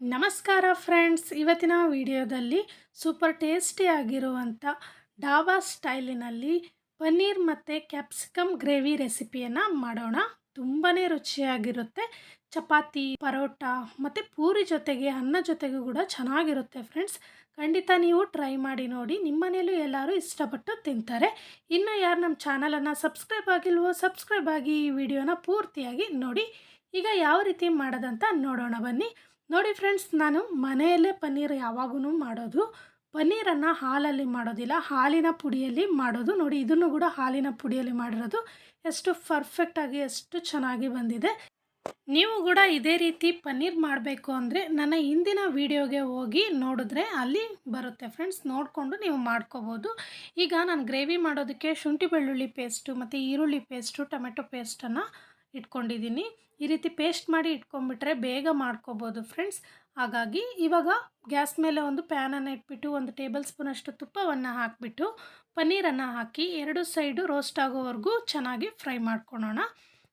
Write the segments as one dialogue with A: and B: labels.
A: ನಮಸ್ಕಾರ ಫ್ರೆಂಡ್ಸ್. ಇವತ್ತಿನ ವಿಡಿಯೋದಲ್ಲಿ ಸೂಪರ್ ಟೇಸ್ಟಿ ಆಗಿರುವಂಥ ಡಾಬಾ ಸ್ಟೈಲಿನಲ್ಲಿ ಪನ್ನೀರ್ ಮತ್ತು ಕ್ಯಾಪ್ಸಿಕಮ್ ಗ್ರೇವಿ ರೆಸಿಪಿಯನ್ನು ಮಾಡೋಣ. ತುಂಬಾ ರುಚಿಯಾಗಿರುತ್ತೆ. ಚಪಾತಿ, ಪರೋಟ ಮತ್ತು ಪೂರಿ ಜೊತೆಗೆ ಅನ್ನ ಜೊತೆಗೂ ಕೂಡ ಚೆನ್ನಾಗಿರುತ್ತೆ ಫ್ರೆಂಡ್ಸ್. ಖಂಡಿತ ನೀವು ಟ್ರೈ ಮಾಡಿ ನೋಡಿ. ನಿಮ್ಮ ಮನೇಲೂ ಎಲ್ಲರೂ ಇಷ್ಟಪಟ್ಟು ತಿಂತಾರೆ. ಇನ್ನು ಯಾರು ನಮ್ಮ ಚಾನಲನ್ನು ಸಬ್ಸ್ಕ್ರೈಬ್ ಆಗಿಲ್ವೋ ಸಬ್ಸ್ಕ್ರೈಬ್ ಆಗಿ ಈ ವಿಡಿಯೋನ ಪೂರ್ತಿಯಾಗಿ ನೋಡಿ. ಈಗ ಯಾವ ರೀತಿ ಮಾಡೋದಂತ ನೋಡೋಣ ಬನ್ನಿ. ನೋಡಿ ಫ್ರೆಂಡ್ಸ್, ನಾನು ಮನೆಯಲ್ಲೇ ಪನ್ನೀರ್ ಯಾವಾಗೂ ಮಾಡೋದು. ಪನ್ನೀರನ್ನು ಹಾಲಲ್ಲಿ ಮಾಡೋದಿಲ್ಲ, ಹಾಲಿನ ಪುಡಿಯಲ್ಲಿ ಮಾಡೋದು. ನೋಡಿ, ಇದನ್ನು ಕೂಡ ಹಾಲಿನ ಪುಡಿಯಲ್ಲಿ ಮಾಡಿರೋದು. ಎಷ್ಟು ಪರ್ಫೆಕ್ಟಾಗಿ ಎಷ್ಟು ಚೆನ್ನಾಗಿ ಬಂದಿದೆ. ನೀವು ಕೂಡ ಇದೇ ರೀತಿ ಪನ್ನೀರ್ ಮಾಡಬೇಕು ಅಂದರೆ ನನ್ನ ಹಿಂದಿನ ವೀಡಿಯೋಗೆ ಹೋಗಿ ನೋಡಿದ್ರೆ ಅಲ್ಲಿ ಬರುತ್ತೆ ಫ್ರೆಂಡ್ಸ್. ನೋಡಿಕೊಂಡು ನೀವು ಮಾಡ್ಕೋಬೋದು. ಈಗ ನಾನು ಗ್ರೇವಿ ಮಾಡೋದಕ್ಕೆ ಶುಂಠಿ ಬೆಳ್ಳುಳ್ಳಿ ಪೇಸ್ಟು ಮತ್ತು ಈರುಳ್ಳಿ ಪೇಸ್ಟು ಟೊಮೆಟೊ ಪೇಸ್ಟನ್ನು ಇಟ್ಕೊಂಡಿದ್ದೀನಿ. ಈ ರೀತಿ ಪೇಸ್ಟ್ ಮಾಡಿ ಇಟ್ಕೊಂಡ್ಬಿಟ್ರೆ ಬೇಗ ಮಾಡ್ಕೋಬೋದು ಫ್ರೆಂಡ್ಸ್. ಹಾಗಾಗಿ ಇವಾಗ ಗ್ಯಾಸ್ ಮೇಲೆ ಒಂದು ಪ್ಯಾನನ್ನು ಇಟ್ಬಿಟ್ಟು ಒಂದು ಟೇಬಲ್ ಸ್ಪೂನಷ್ಟು ತುಪ್ಪವನ್ನು ಹಾಕಿಬಿಟ್ಟು ಪನ್ನೀರನ್ನು ಹಾಕಿ ಎರಡು ಸೈಡು ರೋಸ್ಟ್ ಆಗೋವರೆಗೂ ಚೆನ್ನಾಗಿ ಫ್ರೈ ಮಾಡ್ಕೊಳೋಣ.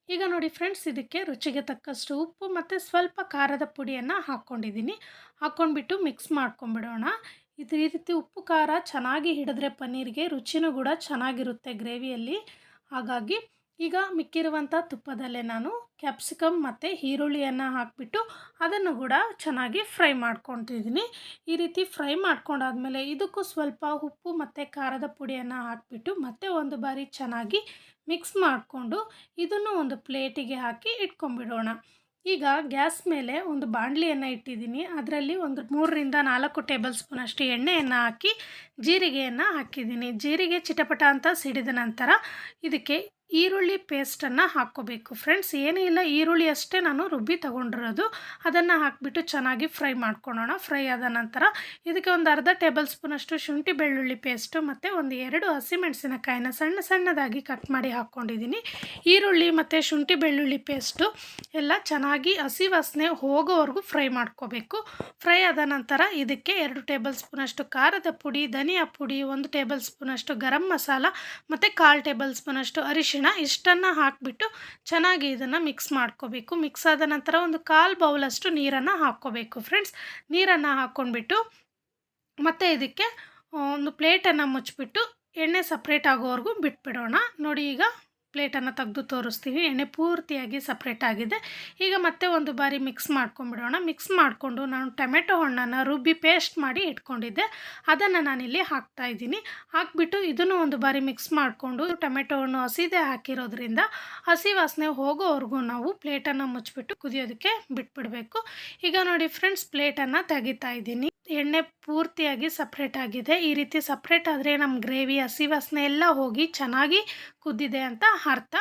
A: ಈಗ ನೋಡಿ ಫ್ರೆಂಡ್ಸ್, ಇದಕ್ಕೆ ರುಚಿಗೆ ತಕ್ಕಷ್ಟು ಉಪ್ಪು ಮತ್ತು ಸ್ವಲ್ಪ ಖಾರದ ಪುಡಿಯನ್ನು ಹಾಕ್ಕೊಂಡಿದ್ದೀನಿ. ಹಾಕ್ಕೊಂಡ್ಬಿಟ್ಟು ಮಿಕ್ಸ್ ಮಾಡ್ಕೊಂಬಿಡೋಣ ಇದು ಈ ರೀತಿ ಉಪ್ಪು ಖಾರ ಚೆನ್ನಾಗಿ ಹಿಡಿದ್ರೆ ಪನ್ನೀರಿಗೆ ರುಚಿನೂ ಕೂಡ ಚೆನ್ನಾಗಿರುತ್ತೆ ಗ್ರೇವಿಯಲ್ಲಿ. ಹಾಗಾಗಿ ಈಗ ಮಿಕ್ಕಿರುವಂಥ ತುಪ್ಪದಲ್ಲೇ ನಾನು ಕ್ಯಾಪ್ಸಿಕಮ್ ಮತ್ತು ಈರುಳ್ಳಿಯನ್ನು ಹಾಕಿಬಿಟ್ಟು ಅದನ್ನು ಕೂಡ ಚೆನ್ನಾಗಿ ಫ್ರೈ ಮಾಡ್ಕೊತಿದ್ದೀನಿ ಈ ರೀತಿ ಫ್ರೈ ಮಾಡ್ಕೊಂಡಾದಮೇಲೆ ಇದಕ್ಕೂ ಸ್ವಲ್ಪ ಉಪ್ಪು ಮತ್ತು ಖಾರದ ಪುಡಿಯನ್ನು ಹಾಕಿಬಿಟ್ಟು ಮತ್ತೆ ಒಂದು ಬಾರಿ ಚೆನ್ನಾಗಿ ಮಿಕ್ಸ್ ಮಾಡಿಕೊಂಡು ಇದನ್ನು ಒಂದು ಪ್ಲೇಟಿಗೆ ಹಾಕಿ ಇಟ್ಕೊಂಡ್ಬಿಡೋಣ. ಈಗ ಗ್ಯಾಸ್ ಮೇಲೆ ಒಂದು ಬಾಣಲಿಯನ್ನು ಇಟ್ಟಿದ್ದೀನಿ. ಅದರಲ್ಲಿ ಒಂದು ಮೂರರಿಂದ ನಾಲ್ಕು ಟೇಬಲ್ ಸ್ಪೂನಷ್ಟು ಎಣ್ಣೆಯನ್ನು ಹಾಕಿ ಜೀರಿಗೆಯನ್ನು ಹಾಕಿದ್ದೀನಿ. ಜೀರಿಗೆ ಚಿಟಪಟ ಅಂತ ಸಿಡಿದ ನಂತರ ಇದಕ್ಕೆ ಈರುಳ್ಳಿ ಪೇಸ್ಟನ್ನು ಹಾಕ್ಕೋಬೇಕು. ಫ್ರೆಂಡ್ಸ್, ಏನೂ ಇಲ್ಲ, ಈರುಳ್ಳಿ ಅಷ್ಟೇ ನಾನು ರುಬ್ಬಿ ತೊಗೊಂಡಿರೋದು. ಅದನ್ನು ಹಾಕಿಬಿಟ್ಟು ಚೆನ್ನಾಗಿ ಫ್ರೈ ಮಾಡ್ಕೊಳೋಣ. ಫ್ರೈ ಆದ ನಂತರ ಇದಕ್ಕೆ ಒಂದು ಅರ್ಧ ಟೇಬಲ್ ಸ್ಪೂನಷ್ಟು ಶುಂಠಿ ಬೆಳ್ಳುಳ್ಳಿ ಪೇಸ್ಟು ಮತ್ತು ಒಂದು ಎರಡು ಹಸಿಮೆಣಸಿನಕಾಯಿನ ಸಣ್ಣ ಸಣ್ಣದಾಗಿ ಕಟ್ ಮಾಡಿ ಹಾಕ್ಕೊಂಡಿದ್ದೀನಿ. ಈರುಳ್ಳಿ ಮತ್ತು ಶುಂಠಿ ಬೆಳ್ಳುಳ್ಳಿ ಪೇಸ್ಟು ಎಲ್ಲ ಚೆನ್ನಾಗಿ ಹಸಿ ವಾಸನೆ ಹೋಗೋವರೆಗೂ ಫ್ರೈ ಮಾಡ್ಕೋಬೇಕು. ಫ್ರೈ ಆದ ನಂತರ ಇದಕ್ಕೆ ಎರಡು ಟೇಬಲ್ ಸ್ಪೂನಷ್ಟು ಖಾರದ ಪುಡಿ, ಧನಿಯಾ ಪುಡಿ, ಒಂದು ಟೇಬಲ್ ಸ್ಪೂನಷ್ಟು ಗರಂ ಮಸಾಲ ಮತ್ತು ಕಾಲು ಟೇಬಲ್ ಸ್ಪೂನಷ್ಟು ಅರಿಶಿಣ ಇಷ್ಟನ್ನು ಹಾಕಿಬಿಟ್ಟು ಚೆನ್ನಾಗಿ ಇದನ್ನು ಮಿಕ್ಸ್ ಮಾಡ್ಕೋಬೇಕು. ಮಿಕ್ಸ್ ಆದ ನಂತರ ಒಂದು ಕಾಲು ಬೌಲಷ್ಟು ನೀರನ್ನು ಹಾಕ್ಕೋಬೇಕು ಫ್ರೆಂಡ್ಸ್ ನೀರನ್ನು ಹಾಕ್ಕೊಂಡ್ಬಿಟ್ಟು ಮತ್ತು ಇದಕ್ಕೆ ಒಂದು ಪ್ಲೇಟನ್ನು ಮುಚ್ಚಿಬಿಟ್ಟು ಎಣ್ಣೆ ಸಪ್ರೇಟ್ ಆಗೋವರೆಗೂ ಬಿಟ್ಬಿಡೋಣ. ನೋಡಿ ಈಗ ಪ್ಲೇಟನ್ನು ತೆಗೆದು ತೋರಿಸ್ತೀವಿ. ಎಣ್ಣೆ ಪೂರ್ತಿಯಾಗಿ ಸಪ್ರೇಟ್ ಆಗಿದೆ. ಈಗ ಮತ್ತೆ ಒಂದು ಬಾರಿ ಮಿಕ್ಸ್ ಮಾಡ್ಕೊಂಬಿಡೋಣ ಮಿಕ್ಸ್ ಮಾಡಿಕೊಂಡು ನಾನು ಟೊಮೆಟೊ ಹಣ್ಣನ್ನು ರುಬ್ಬಿ ಪೇಸ್ಟ್ ಮಾಡಿ ಇಟ್ಕೊಂಡಿದ್ದೆ. ಅದನ್ನು ನಾನಿಲ್ಲಿ ಹಾಕ್ತಾ ಇದ್ದೀನಿ. ಹಾಕ್ಬಿಟ್ಟು ಇದನ್ನು ಒಂದು ಬಾರಿ ಮಿಕ್ಸ್ ಮಾಡಿಕೊಂಡು ಟೊಮೆಟೊ ಹಣ್ಣು ಹಸಿದೆ ಹಾಕಿರೋದ್ರಿಂದ ಹಸಿ ವಾಸನೆ ಹೋಗೋವರೆಗೂ ನಾವು ಪ್ಲೇಟನ್ನು ಮುಚ್ಚಿಬಿಟ್ಟು ಕುದಿಯೋದಕ್ಕೆ ಬಿಟ್ಬಿಡಬೇಕು. ಈಗ ನೋಡಿ ಫ್ರೆಂಡ್ಸ್ ಪ್ಲೇಟನ್ನು ತೆಗಿತಾ ಇದ್ದೀನಿ. ಎಣ್ಣೆ ಪೂರ್ತಿಯಾಗಿ ಸಪ್ರೇಟ್ ಆಗಿದೆ. ಈ ರೀತಿ ಸಪ್ರೇಟ್ ಆದರೆ ನಮ್ಮ ಗ್ರೇವಿ, ಹಸಿ ವಾಸನೆ ಎಲ್ಲ ಹೋಗಿ ಚೆನ್ನಾಗಿ ಕುದ್ದಿದೆ ಅಂತ ಅರ್ಥ.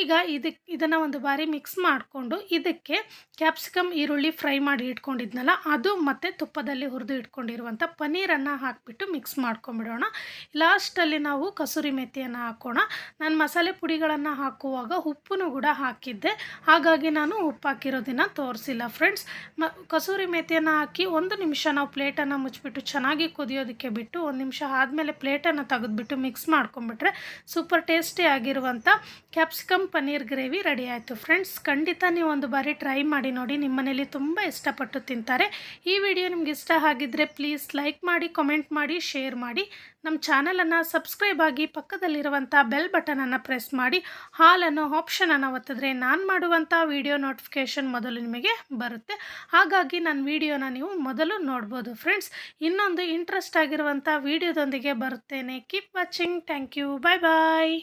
A: ಈಗ ಇದಕ್ಕೆ ಇದನ್ನು ಒಂದು ಬಾರಿ ಮಿಕ್ಸ್ ಮಾಡಿಕೊಂಡು ಇದಕ್ಕೆ ಕ್ಯಾಪ್ಸಿಕಮ್ ಈರುಳ್ಳಿ ಫ್ರೈ ಮಾಡಿ ಇಟ್ಕೊಂಡಿದ್ನಲ್ಲ, ಅದು ಮತ್ತು ತುಪ್ಪದಲ್ಲಿ ಹುರಿದು ಇಟ್ಕೊಂಡಿರುವಂಥ ಪನ್ನೀರನ್ನು ಹಾಕಿಬಿಟ್ಟು ಮಿಕ್ಸ್ ಮಾಡ್ಕೊಂಬಿಡೋಣ. ಲಾಸ್ಟಲ್ಲಿ ನಾವು ಕಸೂರಿ ಮೆಥಿಯನ್ನು ಹಾಕೋಣ. ನಾನು ಮಸಾಲೆ ಪುಡಿಗಳನ್ನು ಹಾಕುವಾಗ ಉಪ್ಪನ್ನು ಕೂಡ ಹಾಕಿದ್ದೆ. ಹಾಗಾಗಿ ನಾನು ಉಪ್ಪು ಹಾಕಿರೋದನ್ನು ತೋರಿಸಿಲ್ಲ ಫ್ರೆಂಡ್ಸ್ ಮ, ಕಸೂರಿ ಮೆಥಿಯನ್ನು ಹಾಕಿ ಒಂದು ನಿಮಿಷ ನಾವು ಪ್ಲೇಟನ್ನು ಮುಚ್ಚಿಬಿಟ್ಟು ಚೆನ್ನಾಗಿ ಕುದಿಯೋದಕ್ಕೆ ಬಿಟ್ಟು ಒಂದು ನಿಮಿಷ ಆದಮೇಲೆ ಪ್ಲೇಟನ್ನು ತೆಗೆದುಬಿಟ್ಟು ಮಿಕ್ಸ್ ಮಾಡ್ಕೊಂಬಿಟ್ರೆ ಸೂಪರ್ ಟೇಸ್ಟಿ ಆಗಿರುವಂಥ ಕ್ಯಾಪ್ಸಿಕಮ್ ಪನ್ನೀರ್ ಗ್ರೇವಿ ರೆಡಿ ಆಯಿತು. ಫ್ರೆಂಡ್ಸ್, ಖಂಡಿತ ನೀವು ಒಂದು ಬಾರಿ ಟ್ರೈ ಮಾಡಿ ನೋಡಿ. ನಿಮ್ಮ ಮನೇಲಿ ತುಂಬ ಇಷ್ಟಪಟ್ಟು ತಿಂತಾರೆ. ಈ ವಿಡಿಯೋ ನಿಮ್ಗೆ ಇಷ್ಟ ಆಗಿದ್ದರೆ ಪ್ಲೀಸ್ ಲೈಕ್ ಮಾಡಿ, ಕಮೆಂಟ್ ಮಾಡಿ, ಶೇರ್ ಮಾಡಿ. ನಮ್ಮ ಚಾನಲನ್ನು ಸಬ್ಸ್ಕ್ರೈಬ್ ಆಗಿ ಪಕ್ಕದಲ್ಲಿರುವಂಥ ಬೆಲ್ ಬಟನನ್ನು ಪ್ರೆಸ್ ಮಾಡಿ. ಹಾಲನ್ನು ಆಪ್ಷನನ್ನು ಒತ್ತಿದ್ರೆ ನಾನು ಮಾಡುವಂಥ ವಿಡಿಯೋ ನೋಟಿಫಿಕೇಷನ್ ಮೊದಲು ನಿಮಗೆ ಬರುತ್ತೆ. ಹಾಗಾಗಿ ನನ್ನ ವಿಡಿಯೋನ ನೀವು ಮೊದಲು ನೋಡ್ಬೋದು. ಫ್ರೆಂಡ್ಸ್, ಇನ್ನೊಂದು ಇಂಟ್ರೆಸ್ಟ್ ಆಗಿರುವಂಥ ವಿಡಿಯೋದೊಂದಿಗೆ ಬರುತ್ತೇನೆ. Keep watching. Thank you. Bye bye.